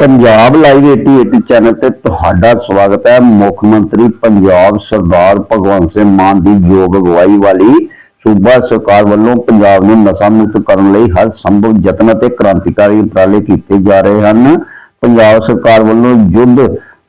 Punjab live 88 channel ਤੇ ਤੁਹਾਡਾ ਸਵਾਗਤ ਹੈ। ਮੁੱਖ ਮੰਤਰੀ ਪੰਜਾਬ ਸਰਦਾਰ ਭਗਵੰਤ ਸਿੰਘ ਮਾਨ ਦੀ ਯੋਗ ਅਗਵਾਈ ਵਾਲੀ ਸੂਬਾ ਸਰਕਾਰ ਵੱਲੋਂ ਪੰਜਾਬ ਨੂੰ ਨਸ਼ਾ ਮੁਕਤ ਕਰਨ ਲਈ ਹਰ ਸੰਭਵ ਯਤਨ ਅਤੇ ਕ੍ਰਾਂਤੀਕਾਰੀ ਉਪਰਾਲੇ ਕੀਤੇ ਜਾ ਰਹੇ ਹਨ। ਪੰਜਾਬ ਸਰਕਾਰ ਵੱਲੋਂ ਯੁੱਧ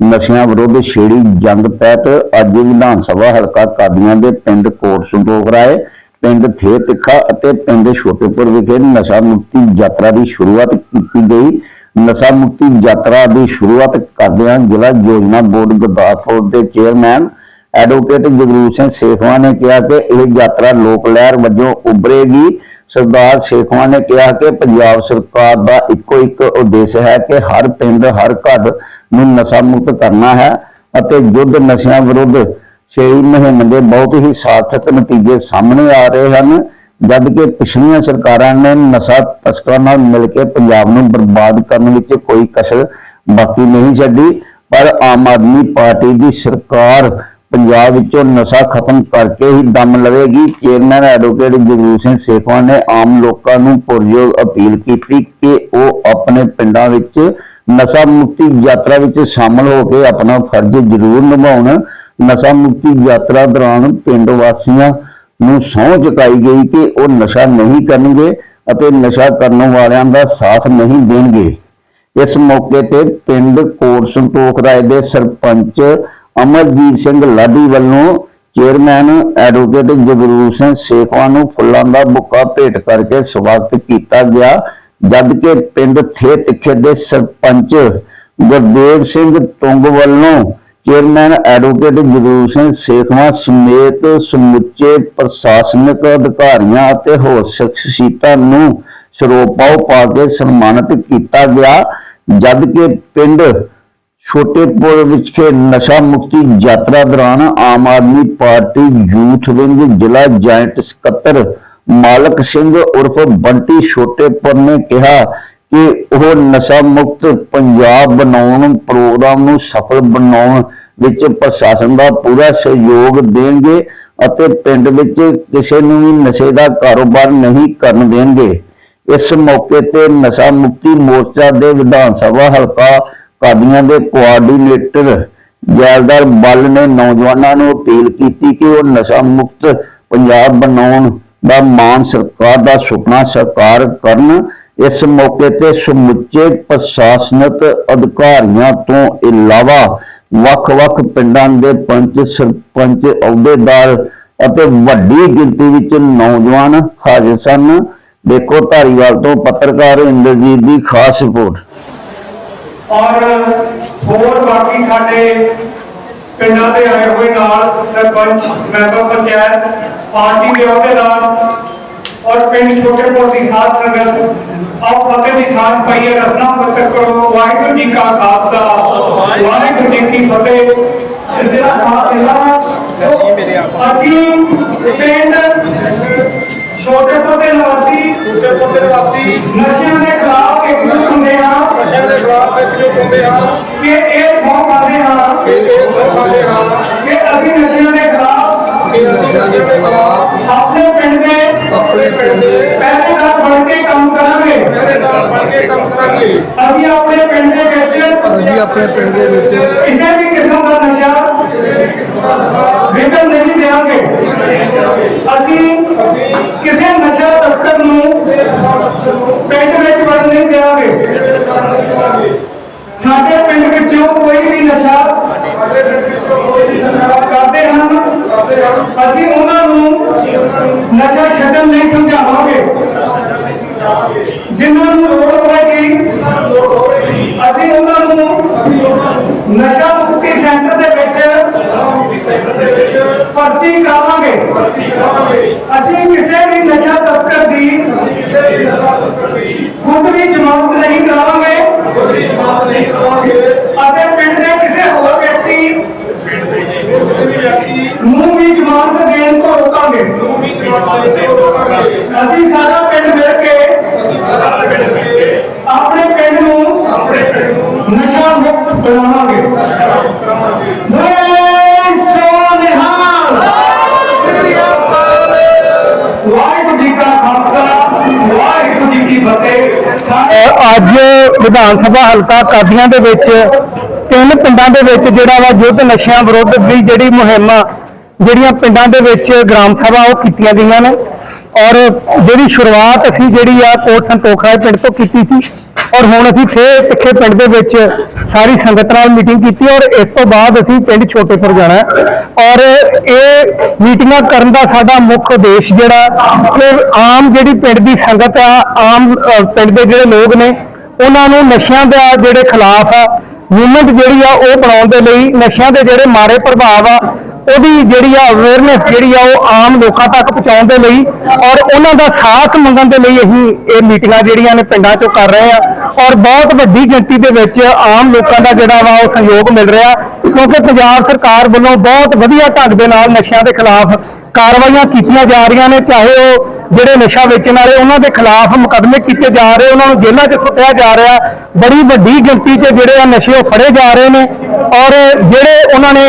ਨਸ਼ਿਆਂ ਵਿਰੁੱਧ ਛੇੜੀ ਜੰਗ ਤਹਿਤ ਅੱਜ ਵਿਧਾਨ ਸਭਾ ਹਲਕਾ ਕਾਦੀਆਂ ਦੇ ਪਿੰਡ ਕੋਟ ਸੰਤੋਖ ਰਾਏ, ਪਿੰਡ ਥੇ ਤਿੱਖਾ ਅਤੇ ਪਿੰਡ ਛੋਟੇਪੁਰ ਵਿਖੇ ਨਸ਼ਾ ਮੁਕਤੀ ਯਾਤਰਾ ਦੀ ਸ਼ੁਰੂਆਤ ਕੀਤੀ ਗਈ। ਨਸ਼ਾ ਮੁਕਤੀ ਯਾਤਰਾ ਦੀ ਸ਼ੁਰੂਆਤ ਕਰਦਿਆਂ ਜ਼ਿਲ੍ਹਾ ਯੋਜਨਾ ਬੋਰਡ ਗੁਰਦਾਸਪੁਰ ਦੇ ਚੇਅਰਮੈਨ ਐਡਵੋਕੇਟ ਜਗਰੂਪ ਸਿੰਘ ਸੇਖਵਾ ਨੇ ਕਿਹਾ ਕਿ ਇਹ ਯਾਤਰਾ ਲੋਕ ਲਹਿਰ ਵਜੋਂ ਉਭਰੇਗੀ। ਸਰਦਾਰ ਸੇਖਵਾ ਨੇ ਕਿਹਾ ਕਿ ਪੰਜਾਬ ਸਰਕਾਰ ਦਾ ਇੱਕੋ ਇੱਕ ਉਦੇਸ਼ ਹੈ ਕਿ ਹਰ ਪਿੰਡ, ਹਰ ਘਰ ਨੂੰ ਨਸ਼ਾ ਮੁਕਤ ਕਰਨਾ ਹੈ ਅਤੇ ਯੁੱਧ ਨਸ਼ਿਆਂ ਵਿਰੁੱਧ ਛੇ ਮਹੀਨੇ ਦੇ ਬਹੁਤ ਹੀ ਸਾਰਥਕ ਨਤੀਜੇ ਸਾਹਮਣੇ ਆ ਰਹੇ ਹਨ। ਜਦ ਕਿ ਪਿਛਲੀਆਂ ਸਰਕਾਰਾਂ ਨੇ ਨਸ਼ਾ ਤਸਕਰਾਂ ਨਾਲ ਮਿਲ ਕੇ ਪੰਜਾਬ ਨੂੰ ਬਰਬਾਦ ਕਰਨ ਵਿੱਚ ਕੋਈ ਕਸਰ ਬਾਕੀ ਨਹੀਂ ਛੱਡੀ, ਪਰ ਆਮ ਆਦਮੀ ਪਾਰਟੀ ਦੀ ਸਰਕਾਰ ਪੰਜਾਬ ਵਿੱਚੋਂ ਨਸ਼ਾ ਖਤਮ ਕਰਕੇ ਹੀ ਦਮ ਲਵੇਗੀ। ਚੇਅਰਮੈਨ ਐਡਵੋਕੇਟ ਜਗਰੂਪ ਸਿੰਘ ਸੇਖਵਾ ਨੇ ਆਮ ਲੋਕਾਂ ਨੂੰ ਪੁਰਜੋਗ ਅਪੀਲ ਕੀਤੀ ਕਿ ਉਹ ਆਪਣੇ ਪਿੰਡਾਂ ਵਿੱਚ ਨਸ਼ਾ ਮੁਕਤੀ ਯਾਤਰਾ ਵਿੱਚ ਸ਼ਾਮਲ ਹੋ ਕੇ ਆਪਣਾ ਫਰਜ਼ ਜ਼ਰੂਰ ਨਿਭਾਉਣ। ਨਸ਼ਾ ਮੁਕਤੀ ਯਾਤਰਾ ਦੌਰਾਨ ਪਿੰਡ ਵਾਸੀਆਂ ਨੂੰ ਸਹੁੰ ਚੁਕਾਈ ਗਈ ਕਿ ਉਹ ਨਸ਼ਾ ਨਹੀਂ ਕਰਨਗੇ ਅਤੇ ਨਸ਼ਾ ਕਰਨ ਵਾਲਿਆਂ ਦਾ ਸਾਥ ਨਹੀਂ ਦੇਣਗੇ। ਇਸ ਮੌਕੇ ਤੇ ਪਿੰਡ ਕੋਟ ਸੰਤੋਖ ਰਾਏ ਦੇ ਸਰਪੰਚ ਅਮਰਜੀਤ ਸਿੰਘ ਲਾਡੀ ਵੱਲੋਂ ਚੇਅਰਮੈਨ ਐਡਵੋਕੇਟ ਜਗਰੂਪ ਸਿੰਘ ਸੇਖਵਾ ਨੂੰ ਫੁੱਲਾਂ ਦਾ ਬੁੱਕਾ ਭੇਟ ਕਰਕੇ ਸਵਾਗਤ ਕੀਤਾ ਗਿਆ ਜਦ ਕਿ ਪਿੰਡ ਥੇ ਤਿੱਖੇ ਦੇ ਸਰਪੰਚ ਗੁਰਦੇਵ ਸਿੰਘ ਤੁੰਗ ਵੱਲੋਂ ਚੇਅਰਮੈਨ ਐਡਵੋਕੇਟ ਜਗਰੂਪ ਸਿੰਘ ਸੇਖਵਾ ਸਮੇਤ ਸਮੁੱਚੇ ਪ੍ਰਸ਼ਾਸਨਿਕ ਅਧਿਕਾਰੀਆਂ ਅਤੇ ਹੋਰ ਸ਼ਖਸੀਅਤਾਂ ਨੂੰ ਸਰੋਪਾਓ ਪਾ ਕੇ ਸਨਮਾਨਿਤ ਕੀਤਾ ਗਿਆ ਜਦ ਕਿ ਪਿੰਡ ਛੋਟੇਪੁਰ ਵਿਖੇ ਨਸ਼ਾ ਮੁਕਤੀ ਯਾਤਰਾ ਦੌਰਾਨ Aam Aadmi party youth wing ਜ਼ਿਲ੍ਹਾ ਜੁਆਇੰਟ ਸਕੱਤਰ ਮਾਲਕ ਸਿੰਘ ਉਰਫ ਬੰਟੀ ਛੋਟੇਪੁਰ ਨੇ ਕਿਹਾ ਉਹ ਨਸ਼ਾ ਮੁਕਤ ਪੰਜਾਬ ਬਣਾਉਣ, ਪ੍ਰੋਗਰਾਮ ਨੂੰ ਸਫਲ ਬਣਾਉਣ ਵਿੱਚ ਪ੍ਰਸ਼ਾਸਨ ਦਾ ਪੂਰਾ ਸਹਿਯੋਗ ਦੇਣਗੇ ਅਤੇ ਪਿੰਡ ਵਿੱਚ ਕਿਸੇ ਨੂੰ ਵੀ ਨਸ਼ੇ ਦਾ ਕਾਰੋਬਾਰ ਨਹੀਂ ਕਰਨ ਦੇਣਗੇ। ਇਸ ਮੌਕੇ ਤੇ ਨਸ਼ਾ ਮੁਕਤੀ ਮੋਰਚਾ ਦੇ ਵਿਧਾਨ ਸਭਾ ਹਲਕਾ ਕਾਦੀਆਂ ਦੇ ਕੋਆਰਡੀਨੇਟਰ ਜੈਲਦਾਰ ਬੱਲ ਨੇ ਨੌਜਵਾਨਾਂ ਨੂੰ ਅਪੀਲ ਕੀਤੀ ਕਿ ਉਹ ਨਸ਼ਾ ਮੁਕਤ ਪੰਜਾਬ ਬਣਾਉਣ ਦਾ ਮਾਨ ਸਰਕਾਰ ਦਾ ਸੁਪਨਾ ਸਾਕਾਰ ਕਰਨ ਇਸ ਮੌਕੇ ਤੇ ਸਮੁੱਚੇ ਪ੍ਰਸ਼ਾਸਨਿਕ ਅਧਿਕਾਰੀਆਂ ਤੋਂ ਇਲਾਵਾ ਵੱਖ-ਵੱਖ ਪਿੰਡਾਂ ਦੇ ਪੰਚ ਸਰਪੰਚ, ਅਹੁਦੇਦਾਰ ਅਤੇ ਵੱਡੀ ਗਿਣਤੀ ਵਿੱਚ ਨੌਜਵਾਨ ਹਾਜ਼ਰ ਸਨ। ਦੇਖੋ ਧਾਰੀਵਾਲ ਤੋਂ ਪੱਤਰਕਾਰ ਇੰਦਰਜੀਤ ਦੀ ਖਾਸ ਰਿਪੋਰਟ। ਔਰ ਹੋਰ ਬਾਕੀ ਸਾਡੇ ਪਿੰਡਾਂ ਦੇ ਆਏ ਹੋਏ ਨਾਲ ਸਰਪੰਚ, ਮੈਂਬਰ ਪੰਚਾਇਤ, ਪਾਰਟੀ ਦੇ ਅਹੁਦੇਦਾਰ ਔਰ ਪਿੰਡ ਛੋਟੇਪੁਰ ਦੀ ਖਾਸ ਸੰਗਤ ਆਓ ਫਤਿਹ ਦੀ ਖਾਨ ਪਾਈਏ ਰਸਨਾ ਪਰਚਕ ਕਰੋ ਵਾਹਿਗੁਰੂ ਜੀ ਕਾ ਖਾਲਸਾ ਵਾਹਿਗੁਰੂ ਜੀ ਕੀ ਫਤਿਹ ਇਸ ਦੇ ਸਾਥ ਇਹਨਾਂ ਅਸੀਂ ਪਿੰਡ ਛੋਟੇਪੁਰ ਦੇ ਨਿਵਾਸੀ ਛੋਟੇਪੁਰ ਦੇ ਨਿਵਾਸੀ ਨਸ਼ਿਆਂ ਦੇ ਖਿਲਾਫ ਇੱਕ ਹੁੰਦੇ ਹਾਂ ਨਸ਼ਿਆਂ ਦੇ ਖਿਲਾਫ ਇੱਕ ਹੁੰਦੇ ਹਨ ਕਿ ਇਹ ਸੌ ਕਰਦੇ ਹਾਂ ਕਿ ਇਹ ਸੋਚਦੇ ਹਨ ਕਿ ਅਸੀਂ ਨਸ਼ਿਆਂ ਦੇ ਖਿਲਾਫ ਕਿ ਅਸੀਂ ਨਸ਼ਿਆਂ ਦੇ ਖਿਲਾਫ ਆਪਣੇ ਪਿੰਡ ਦੇ ਆਪਣੇ ਪਿੰਡ ਦੇ ਪਹਿਰੇਦਾਰ ਬਣ ਕੇ ਕੰਮ ਕਰਾਂਗੇ। ਪਹਿਰੇਦਾਰ ਬਣ ਕੇ ਕੰਮ ਕਰਾਂਗੇ। ਅਸੀਂ ਆਪਣੇ ਪਿੰਡ ਦੇ ਵਿੱਚ ਅਸੀਂ ਆਪਣੇ ਪਿੰਡ ਦੇ ਵਿੱਚ ਕਿਸੇ ਵੀ ਕਿਸਮ ਦਾ ਨਸ਼ਾ ਵਿਕਣ ਨਹੀਂ ਦੇਵਾਂਗੇ ਅਸੀਂ ਕਿਸੇ ਨਸ਼ਾ ਤਸਕਰ ਨੂੰ ਪਿੰਡ ਵਿੱਚ ਵੜਨ ਨਹੀਂ ਦੇਵਾਂਗੇ ਸਾਡੇ ਪਿੰਡ ਵਿੱਚੋਂ ਕੋਈ ਵੀ ਨਸ਼ਾ ਕਰਦੇ ਹਨ। ਅਸੀਂ ਉਹਨਾਂ ਨੂੰ ਨਸ਼ਾ ਛੱਡਣ ਲਈ ਸਮਝਾਵਾਂਗੇ। ਜਿਨ੍ਹਾਂ ਨੂੰ ਲੋੜ ਹੋਵੇਗੀ ਅਸੀਂ ਉਹਨਾਂ ਨੂੰ ਨਸ਼ਾ ਮੁਕਤੀ ਸੈਂਟਰ ਦੇ ਵਿੱਚ ਭਰਤੀ ਕਰਾਵਾਂਗੇ ਅਸੀਂ ਕਿਸੇ ਵੀ ਨਸ਼ਾ ਤਸਕਰ ਦੀ ਖੁਦ ਵੀ ਜ਼ਮਾਨਤ ਨਹੀਂ ਕਰਾਵਾਂਗੇ ਕੋਈ ਜਮਾਤ ਨਹੀਂ ਕਰਾਂਗੇ ਅਤੇ ਪਿੰਡ ਦੇ ਕਿਸੇ ਹੋਰ ਵਿਅਕਤੀ ਕਿਸੇ ਵੀ ਵਿਅਕਤੀ ਨੂੰ ਵੀ ਜ਼ਮਾਨਤ ਦੇਣ ਤੋਂ ਰੋਕਾਂਗੇ ਨੂੰ ਵੀ ਜਮਾਤ ਨਹੀਂ ਰੋਕਾਂਗੇ ਅਸੀਂ ਸਾਰਾ ਪਿੰਡ ਮਿਲ ਕੇ ਅਸੀਂ ਸਾਰਾ ਪਿੰਡ ਮਿਲ ਕੇ ਆਪਣੇ ਪਿੰਡ ਨੂੰ ਆਪਣੇ ਪਿੰਡ ਨੂੰ ਨਸ਼ਾ ਮੁਕਤ ਬਣਾਵਾਂਗੇ। ਅੱਜ ਵਿਧਾਨ ਸਭਾ ਹਲਕਾ ਕਾਦੀਆਂ ਦੇ ਵਿੱਚ ਤਿੰਨ ਪਿੰਡਾਂ ਦੇ ਵਿੱਚ ਜਿਹੜਾ ਵਾ ਯੁੱਧ ਨਸ਼ਿਆਂ ਵਿਰੁੱਧ ਦੀ ਜਿਹੜੀ ਮੁਹਿੰਮ ਜਿਹੜੀਆਂ ਪਿੰਡਾਂ ਦੇ ਵਿੱਚ ਗ੍ਰਾਮ ਸਭਾ ਉਹ ਕੀਤੀਆਂ ਗਈਆਂ ਨੇ। ਔਰ ਜਿਹੜੀ ਸ਼ੁਰੂਆਤ ਅਸੀਂ ਜਿਹੜੀ ਆ ਕੋਟ ਸੰਤੋਖਰਾ ਪਿੰਡ ਤੋਂ ਕੀਤੀ ਸੀ, ਔਰ ਹੁਣ ਅਸੀਂ ਥੇ ਤਿੱਖੇ ਪਿੰਡ ਦੇ ਵਿੱਚ ਸਾਰੀ ਸੰਗਤ ਨਾਲ ਮੀਟਿੰਗ ਕੀਤੀ, ਔਰ ਇਸ ਤੋਂ ਬਾਅਦ ਅਸੀਂ ਪਿੰਡ ਛੋਟੇਪੁਰ ਜਾਣਾ। ਔਰ ਇਹ ਮੀਟਿੰਗਾਂ ਕਰਨ ਦਾ ਸਾਡਾ ਮੁੱਖ ਉਦੇਸ਼ ਜਿਹੜਾ ਕਿ ਆਮ ਜਿਹੜੀ ਪਿੰਡ ਦੀ ਸੰਗਤ ਆ, ਆਮ ਪਿੰਡ ਦੇ ਜਿਹੜੇ ਲੋਕ ਨੇ, ਉਹਨਾਂ ਨੂੰ ਨਸ਼ਿਆਂ ਦਾ ਜਿਹੜੇ ਖਿਲਾਫ ਆ ਮੂਵਮੈਂਟ ਜਿਹੜੀ ਆ ਉਹ ਬਣਾਉਣ ਦੇ ਲਈ, ਨਸ਼ਿਆਂ ਦੇ ਜਿਹੜੇ ਮਾੜੇ ਪ੍ਰਭਾਵ ਆ ਉਹਦੀ ਜਿਹੜੀ ਆ ਅਵੇਅਰਨੈਸ ਜਿਹੜੀ ਆ ਉਹ ਆਮ ਲੋਕਾਂ ਤੱਕ ਪਹੁੰਚਾਉਣ ਦੇ ਲਈ ਔਰ ਉਹਨਾਂ ਦਾ ਸਾਥ ਮੰਗਣ ਦੇ ਲਈ ਅਸੀਂ ਇਹ ਮੀਟਿੰਗਾਂ ਜਿਹੜੀਆਂ ਨੇ ਪਿੰਡਾਂ 'ਚੋਂ ਕਰ ਰਹੇ ਆ ਔਰ ਬਹੁਤ ਵੱਡੀ ਗਿਣਤੀ ਦੇ ਵਿੱਚ ਆਮ ਲੋਕਾਂ ਦਾ ਜਿਹੜਾ ਵਾ ਉਹ ਸਹਿਯੋਗ ਮਿਲ ਰਿਹਾ ਕਿਉਂਕਿ ਪੰਜਾਬ ਸਰਕਾਰ ਵੱਲੋਂ ਬਹੁਤ ਵਧੀਆ ਢੰਗ ਦੇ ਨਾਲ ਨਸ਼ਿਆਂ ਦੇ ਖਿਲਾਫ ਕਾਰਵਾਈਆਂ ਕੀਤੀਆਂ ਜਾ ਰਹੀਆਂ ਨੇ, ਚਾਹੇ ਉਹ ਜਿਹੜੇ ਨਸ਼ਾ ਵੇਚਣ ਵਾਲੇ ਉਹਨਾਂ ਦੇ ਖਿਲਾਫ ਮੁਕੱਦਮੇ ਕੀਤੇ ਜਾ ਰਹੇ, ਉਹਨਾਂ ਨੂੰ ਜੇਲ੍ਹਾਂ 'ਚ ਸੁੱਟਿਆ ਜਾ ਰਿਹਾ। ਬੜੀ ਵੱਡੀ ਗਿਣਤੀ 'ਚ ਜਿਹੜੇ ਆ ਨਸ਼ੇ ਉਹ ਫੜੇ ਜਾ ਰਹੇ ਨੇ। ਔਰ ਜਿਹੜੇ ਉਹਨਾਂ ਨੇ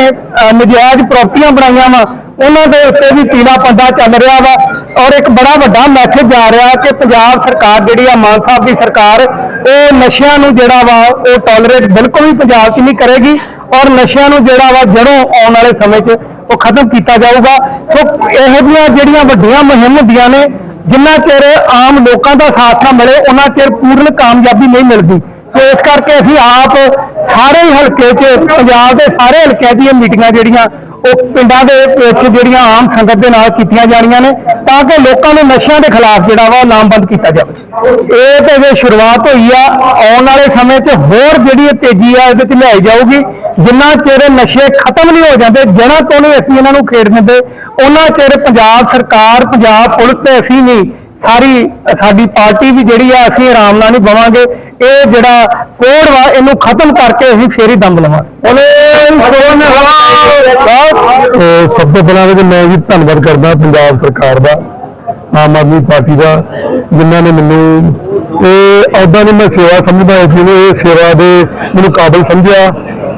ਨਜਾਇਜ਼ ਪ੍ਰਾਪਰਟੀਆਂ ਬਣਾਈਆਂ ਵਾ, ਉਹਨਾਂ ਦੇ ਉੱਤੇ ਵੀ ਪੀਲਾ ਪੰਦਾ ਚੱਲ ਰਿਹਾ ਵਾ। ਔਰ ਇੱਕ ਬੜਾ ਵੱਡਾ ਮੈਸੇਜ ਆ ਰਿਹਾ ਕਿ ਪੰਜਾਬ ਸਰਕਾਰ ਜਿਹੜੀ ਆ, ਮਾਨ ਸਾਹਿਬ ਦੀ ਸਰਕਾਰ, ਉਹ ਨਸ਼ਿਆਂ ਨੂੰ ਜਿਹੜਾ ਵਾ, ਉਹ ਟੋਲਰੇਟ ਬਿਲਕੁਲ ਵੀ ਪੰਜਾਬ 'ਚ ਨਹੀਂ ਕਰੇਗੀ। ਔਰ ਨਸ਼ਿਆਂ ਨੂੰ ਜਿਹੜਾ ਵਾ, ਜੜੋਂ ਆਉਣ ਵਾਲੇ ਸਮੇਂ 'ਚ ਉਹ ਖਤਮ ਕੀਤਾ ਜਾਊਗਾ। ਸੋ ਇਹੋ ਜਿਹੀਆਂ ਜਿਹੜੀਆਂ ਵੱਡੀਆਂ ਮੁਹਿੰਮ ਹੁੰਦੀਆਂ ਨੇ, ਜਿੰਨਾ ਚਿਰ ਆਮ ਲੋਕਾਂ ਦਾ ਸਾਥ ਨਾ ਮਿਲੇ, ਉਹਨਾਂ ਚਿਰ ਪੂਰਨ ਕਾਮਯਾਬੀ ਨਹੀਂ ਮਿਲਦੀ। ਸੋ ਇਸ ਕਰਕੇ ਅਸੀਂ ਆਪ ਸਾਰੇ ਹਲਕੇ 'ਚ, ਪੰਜਾਬ ਦੇ ਸਾਰੇ ਹਲਕਿਆਂ 'ਚ ਇਹ ਮੀਟਿੰਗਾਂ ਜਿਹੜੀਆਂ ਉਹ ਪਿੰਡਾਂ ਦੇ ਵਿੱਚ ਜਿਹੜੀਆਂ ਆਮ ਸੰਗਤ ਦੇ ਨਾਲ ਕੀਤੀਆਂ ਜਾਣੀਆਂ ਨੇ, ਤਾਂ ਕਿ ਲੋਕਾਂ ਨੂੰ ਨਸ਼ਿਆਂ ਦੇ ਖਿਲਾਫ ਜਿਹੜਾ ਵਾ ਲਾਮਬੰਦ ਕੀਤਾ ਜਾਵੇ। ਇਹ ਤੇ ਜੇ ਸ਼ੁਰੂਆਤ ਹੋਈ ਆ, ਆਉਣ ਵਾਲੇ ਸਮੇਂ 'ਚ ਹੋਰ ਜਿਹੜੀ ਇਹ ਤੇਜ਼ੀ ਆ, ਇਹਦੇ 'ਚ ਲਿਆਈ ਜਾਊਗੀ। ਜਿੰਨਾ ਚਿਰ ਨਸ਼ੇ ਖਤਮ ਨਹੀਂ ਹੋ ਜਾਂਦੇ ਜੜ੍ਹਾਂ ਤੋਂ ਨਹੀਂ ਅਸੀਂ ਇਹਨਾਂ ਨੂੰ ਖੇਡ ਦਿੰਦੇ, ਉਹਨਾਂ ਚਿਰ ਪੰਜਾਬ ਸਰਕਾਰ, ਪੰਜਾਬ ਪੁਲਿਸ ਤੇ ਅਸੀਂ ਵੀ ਸਾਰੀ, ਸਾਡੀ ਪਾਰਟੀ ਵੀ ਜਿਹੜੀ ਆ, ਅਸੀਂ ਆਰਾਮ ਨਾਲ ਨਹੀਂ ਬਵਾਂਗੇ ਇਹ ਜਿਹੜਾ ਕੋੜ ਵਾ, ਇਹਨੂੰ ਖਤਮ ਕਰਕੇ ਅਸੀਂ ਫੇਰ ਹੀ ਦਮ ਲਵਾਂਗੇ। ਅਹ ਸਭ ਤੋਂ ਪਹਿਲਾਂ ਤਾਂ ਮੈਂ ਵੀ ਧੰਨਵਾਦ ਕਰਦਾ ਪੰਜਾਬ ਸਰਕਾਰ ਦਾ, ਆਮ ਆਦਮੀ ਪਾਰਟੀ ਦਾ, ਜਿਨ੍ਹਾਂ ਨੇ ਮੈਨੂੰ ਇਹ ਅਹੁਦਾ ਨਹੀਂ ਮੈਂ ਸੇਵਾ ਸਮਝਦਾ ਇਸ ਨੂੰ ਇਹ ਸੇਵਾ ਦੇ ਮੈਨੂੰ ਕਾਬਿਲ ਸਮਝਿਆ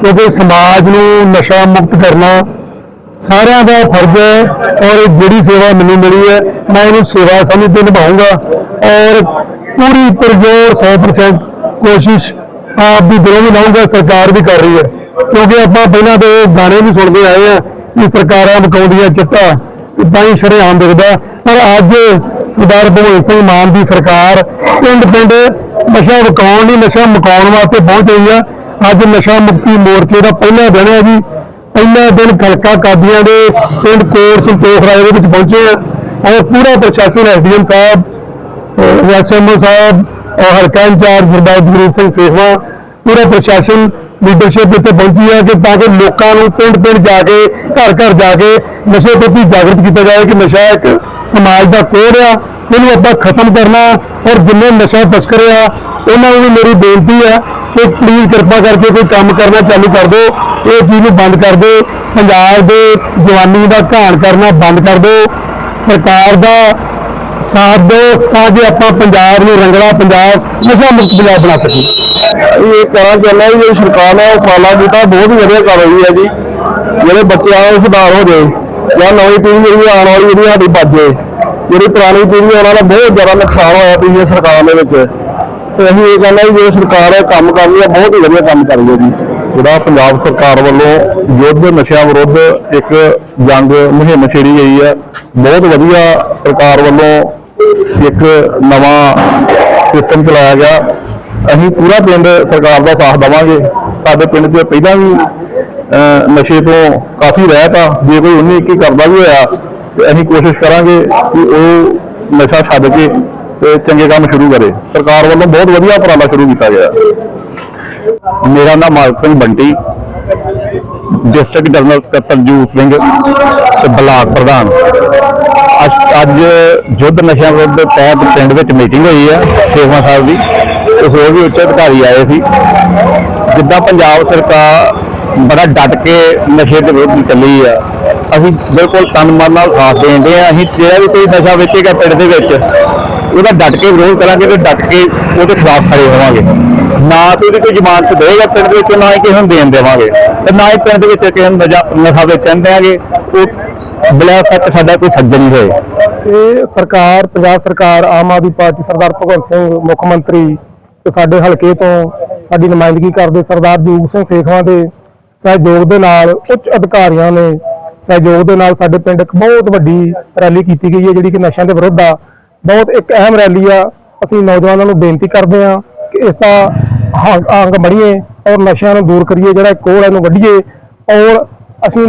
ਕਿਉਂਕਿ ਸਮਾਜ ਨੂੰ ਨਸ਼ਾ ਮੁਕਤ ਕਰਨਾ ਸਾਰਿਆਂ ਦਾ ਫਰਜ਼ ਹੈ ਔਰ ਜਿਹੜੀ ਸੇਵਾ ਮੈਨੂੰ ਮਿਲੀ ਹੈ, ਮੈਂ ਇਹਨੂੰ ਸੇਵਾ ਸਮਝ ਕੇ ਨਿਭਾਉਂਗਾ ਔਰ ਪੂਰੀ ਪੁਰਜੋਰ 100% ਕੋਸ਼ਿਸ਼ ਆਪ ਵੀ ਦਿਲੋਂ ਵੀ ਲਾਉਂਗਾ ਸਰਕਾਰ ਵੀ ਕਰ ਰਹੀ ਹੈ। ਕਿਉਂਕਿ ਆਪਾਂ ਪਹਿਲਾਂ ਤੇ ਗਾਣੇ ਵੀ ਸੁਣਦੇ ਆਏ ਆ ਕਿ ਸਰਕਾਰਾਂ ਮਕਾਉਂਦੀਆਂ ਚਿੱਟਾ ਤੇ ਬਾਈ ਸ਼ਰੇਆਮ ਦਿਖਦਾ ਪਰ ਅੱਜ ਸਰਦਾਰ ਭਗਵੰਤ ਸਿੰਘ ਮਾਨ ਦੀ ਸਰਕਾਰ ਪਿੰਡ ਪਿੰਡ ਨਸ਼ਾ ਵਿਕਾਉਣ ਲਈ ਨਸ਼ਾ ਮੁਕਾਉਣ ਵਾਸਤੇ ਪਹੁੰਚ ਰਹੀ ਆ। ਅੱਜ ਨਸ਼ਾ ਮੁਕਤੀ ਮੋਰਚੇ ਦਾ ਪਹਿਲਾ ਦਿਨ ਹੈ ਜੀ। ਪਹਿਲਾ ਦਿਨ ਖਲਕਾ ਕਾਦੀਆਂ ਦੇ ਪਿੰਡ ਕੋਟ ਸੰਤੋਖ ਰਾਏ ਦੇ ਵਿੱਚ ਪਹੁੰਚੇ ਆ। ਔਰ ਪੂਰਾ ਪ੍ਰਸ਼ਾਸਨ ਐਸਡੀਐਮ ਸਾਹਿਬ ਐਸਐਮਓ ਸਾਹਿਬ, ਔਰ ਹਲਕਾ ਇੰਚਾਰਜ ਗੁਰਦਾਸ ਗੁਰੂ ਸਿੰਘ ਸੇਖਵਾ, ਪੂਰਾ ਪ੍ਰਸ਼ਾਸਨ ਲੀਡਰਸ਼ਿਪ ਇੱਥੇ ਪਹੁੰਚੀ ਹੈ ਕਿ ਤਾਂ ਕਿ ਲੋਕਾਂ ਨੂੰ ਪਿੰਡ ਪਿੰਡ ਜਾ ਕੇ, ਘਰ ਘਰ ਜਾ ਕੇ ਨਸ਼ੇ ਪ੍ਰਤੀ ਜਾਗਰਤ ਕੀਤਾ ਜਾਏ ਕਿ ਨਸ਼ਾ ਇੱਕ ਸਮਾਜ ਦਾ ਕੋੜ ਆ, ਇਹਨੂੰ ਆਪਾਂ ਖਤਮ ਕਰਨਾ ਔਰ ਜਿੰਨੇ ਨਸ਼ਾ ਤਸਕਰ ਆ, ਉਹਨਾਂ ਨੂੰ ਵੀ ਮੇਰੀ ਬੇਨਤੀ ਹੈ ਕਿ ਪਲੀਜ਼ ਕਿਰਪਾ ਕਰਕੇ ਕੋਈ ਕੰਮ ਕਰਨਾ ਚਾਲੂ ਕਰ ਦਿਓ, ਇਹ ਚੀਜ਼ ਨੂੰ ਬੰਦ ਕਰ ਦਿਓ, ਪੰਜਾਬ ਦੇ ਜਵਾਨੀ ਦਾ ਘਾਣ ਕਰਨਾ ਬੰਦ ਕਰ ਦਿਓ, ਸਰਕਾਰ ਦਾ ਸਾਥ ਦਿਓ ਤਾਂ ਕਿ ਆਪਾਂ ਪੰਜਾਬ ਨੂੰ ਰੰਗਲਾ ਪੰਜਾਬ ਨਸ਼ਾ ਮੁਕਤ ਪੰਜਾਬ ਬਣਾ ਸਕੀਏ। ਇਹ ਕਹਿਣਾ ਚਾਹੁੰਦਾ ਜੀ ਜਿਹੜੀ ਸਰਕਾਰ ਨੇ ਉਪਰਾਲਾ ਕੀਤਾ, ਬਹੁਤ ਹੀ ਵਧੀਆ ਕਰ ਰਹੀ ਹੈ ਜੀ। ਜਿਹੜੇ ਬੱਚਿਆਂ ਦਾ ਸੁਧਾਰ ਹੋ ਜਾਏ। ਜਾਂ ਨਵੀਂ ਪੀੜ੍ਹੀ ਜਿਹੜੀ ਆਉਣ ਵਾਲੀ ਜਿਹੜੀ ਸਾਡੀ ਬਚ ਜਾਏ। ਜਿਹੜੀ ਪੁਰਾਣੀ ਪੀੜ੍ਹੀ ਉਹਨਾਂ ਦਾ ਬਹੁਤ ਜ਼ਿਆਦਾ ਨੁਕਸਾਨ ਹੋਇਆ ਪਿਛਲੇ ਸਰਕਾਰ ਦੇ ਵਿੱਚ। ਤੇ ਅਸੀਂ ਇਹ ਕਹਿੰਦਾ ਜੀ, ਜਿਹੜੀ ਸਰਕਾਰ ਹੈ, ਕੰਮ ਕਰ ਰਹੀ ਹੈ, ਬਹੁਤ ਹੀ ਵਧੀਆ ਕੰਮ ਕਰ ਰਹੀ ਹੈ ਜੀ। ਜਿਹੜਾ ਪੰਜਾਬ ਸਰਕਾਰ ਵੱਲੋਂ ਯੁੱਧ ਨਸ਼ਿਆਂ ਵਿਰੁੱਧ ਇੱਕ ਜੰਗ ਮੁਹਿੰਮ ਛੇੜੀ ਗਈ ਹੈ। ਬਹੁਤ ਵਧੀਆ ਸਰਕਾਰ ਵੱਲੋਂ ਇੱਕ ਨਵਾਂ ਸਿਸਟਮ ਚਲਾਇਆ ਗਿਆ। ਅਸੀਂ ਪੂਰਾ ਪਿੰਡ ਸਰਕਾਰ ਦਾ ਸਾਥ ਦੇਵਾਂਗੇ। ਸਾਡੇ ਪਿੰਡ 'ਚ ਪਹਿਲਾਂ ਵੀ ਅਹ, ਨਸ਼ੇ ਤੋਂ ਕਾਫੀ ਰਹਿਤ ਆ। ਜੇ ਕੋਈ 19 21 ਕਰਦਾ ਵੀ ਹੋਇਆ ਤੇ ਅਸੀਂ ਕੋਸ਼ਿਸ਼ ਕਰਾਂਗੇ ਕਿ ਉਹ ਨਸ਼ਾ ਛੱਡ ਕੇ ਤੇ ਚੰਗੇ ਕੰਮ ਸ਼ੁਰੂ ਕਰੇ। ਸਰਕਾਰ ਵੱਲੋਂ ਬਹੁਤ ਵਧੀਆ ਉਪਰਾਲਾ ਸ਼ੁਰੂ ਕੀਤਾ ਗਿਆ। ਮੇਰਾ ਨਾਮ ਮਾਲਕ ਸਿੰਘ ਬੰਟੀ ਡਿਸਟ੍ਰਿਕਟ ਜਨਰਲ ਸਕੱਤਰ ਸਿੰਘ ਤੇ ਬਲਾਕ ਪ੍ਰਧਾਨ। ਅੱਜ ਅੱਜ ਯੁੱਧ ਨਸ਼ਿਆਂ ਵਿਰੁੱਧ ਤਹਿਤ ਪਿੰਡ ਵਿੱਚ ਮੀਟਿੰਗ ਹੋਈ ਹੈ ਸੇਵਾ ਸਾਹਿਬ ਦੀ। ਤੇ ਹੋਰ ਵੀ ਉੱਚ ਅਧਿਕਾਰੀ ਆਏ ਸੀ। ਜਿੱਦਾਂ ਪੰਜਾਬ ਸਰਕਾਰ ਬੜਾ ਡਟ ਕੇ ਨਸ਼ੇ ਦੇ ਵਿਰੁੱਧ ਚੱਲੀ ਆ, ਅਸੀਂ ਬਿਲਕੁਲ ਤਨ ਮਨ ਨਾਲ ਸਾਥ ਦੇਂਦੇ ਆ। ਅਸੀਂ ਜਿਹੜਾ ਵੀ ਕੋਈ ਨਸ਼ਾ ਵੇਚੇਗਾ ਪਿੰਡ ਦੇ ਵਿੱਚ ਉਹਦਾ ਡਟ ਕੇ ਵਿਰੋਧ ਕਰਾਂਗੇ ਤੇ ਡਟ ਕੇ ਉਹਦੇ ਖਿਲਾਫ ਖੜੇ ਹੋਵਾਂਗੇ। ਨਾ ਤੇ ਉਹਦੀ ਕੋਈ ਜ਼ਮਾਨਤ ਦੇਗਾ ਪਿੰਡ ਦੇ ਵਿੱਚ, ਨਾ ਹੀ ਕਿਸੇ ਨੂੰ ਦੇਣ ਦੇਵਾਂਗੇ। ਤੇ ਨਾ ਹੀ ਪਿੰਡ ਦੇ ਵਿੱਚ ਕਿਸੇ ਨੂੰ ਨਸ਼ਾ ਵੇਚਣ ਦੇਵਾਂਗੇ। ਉਹ ਬਲਾ ਸੱਚ ਸਾਡਾ ਕੋਈ ਸੱਜਣ ਹੀ ਹੋਏ। ਇਹ ਸਰਕਾਰ, ਪੰਜਾਬ ਸਰਕਾਰ, ਆਮ ਆਦਮੀ ਪਾਰਟੀ ਸਰਦਾਰ ਭਗਵੰਤ ਸਿੰਘ, ਮੁੱਖ ਮੰਤਰੀ ਤੇ ਸਾਡੇ ਹਲਕੇ ਤੋਂ ਸਾਡੀ ਨੁਮਾਇੰਦਗੀ ਕਰਦੇ ਸਰਦਾਰ ਜੂਗ ਸਿੰਘ ਸੇਖਵਾਂ ਦੇ ਸਹਿਯੋਗ ਦੇ ਨਾਲ ਉੱਚ ਅਧਿਕਾਰੀਆਂ ਨੇ ਸਹਿਯੋਗ ਦੇ ਨਾਲ ਸਾਡੇ ਪਿੰਡ ਇੱਕ ਬਹੁਤ ਵੱਡੀ ਰੈਲੀ ਕੀਤੀ ਗਈ ਹੈ, ਜਿਹੜੀ ਕਿ ਨਸ਼ਿਆਂ ਦੇ ਵਿਰੁੱਧ ਆ। ਬਹੁਤ ਇੱਕ ਅਹਿਮ ਰੈਲੀ ਆ। ਅਸੀਂ ਨੌਜਵਾਨਾਂ ਨੂੰ ਬੇਨਤੀ ਕਰਦੇ ਆ ਕਿ ਇਸ ਦਾ ਹੰ- ਅੰਗ ਬੜੀਏ ਔਰ ਨਸ਼ਿਆਂ ਨੂੰ ਦੂਰ ਕਰੀਏ, ਜਿਹੜਾ ਕੋਲ ਇਹਨੂੰ ਵੱਢੀਏ। ਔਰ ਅਸੀਂ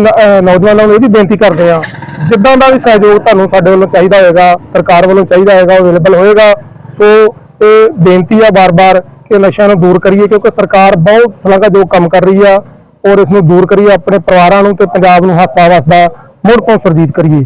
ਨੌਜਵਾਨਾਂ ਨੂੰ ਇਹ ਵੀ ਬੇਨਤੀ ਕਰਦੇ ਹਾਂ, ਜਿੱਦਾਂ ਦਾ ਵੀ ਸਹਿਯੋਗ ਤੁਹਾਨੂੰ ਸਾਡੇ ਵੱਲੋਂ ਚਾਹੀਦਾ ਹੋਏਗਾ, ਸਰਕਾਰ ਵੱਲੋਂ ਚਾਹੀਦਾ ਹੋਏਗਾ ਅਵੇਲੇਬਲ ਹੋਏਗਾ, ਸੋ ਇਹ ਬੇਨਤੀ ਆ ਬਾਰ-ਬਾਰ ਕਿ ਨਸ਼ਿਆਂ ਨੂੰ ਦੂਰ ਕਰੀਏ, ਕਿਉਂਕਿ ਸਰਕਾਰ ਬਹੁਤ ਸ਼ਲਾਘਾਯੋਗ ਕੰਮ ਕਰ ਰਹੀ ਆ, ਔਰ ਇਸ ਨੂੰ ਦੂਰ ਕਰੀਏ, ਆਪਣੇ ਪਰਿਵਾਰਾਂ ਨੂੰ ਤੇ ਪੰਜਾਬ ਨੂੰ ਹੱਸਦਾ ਵਸਦਾ ਮੁੜ ਤੋਂ ਸਰਜੀਤ ਕਰੀਏ।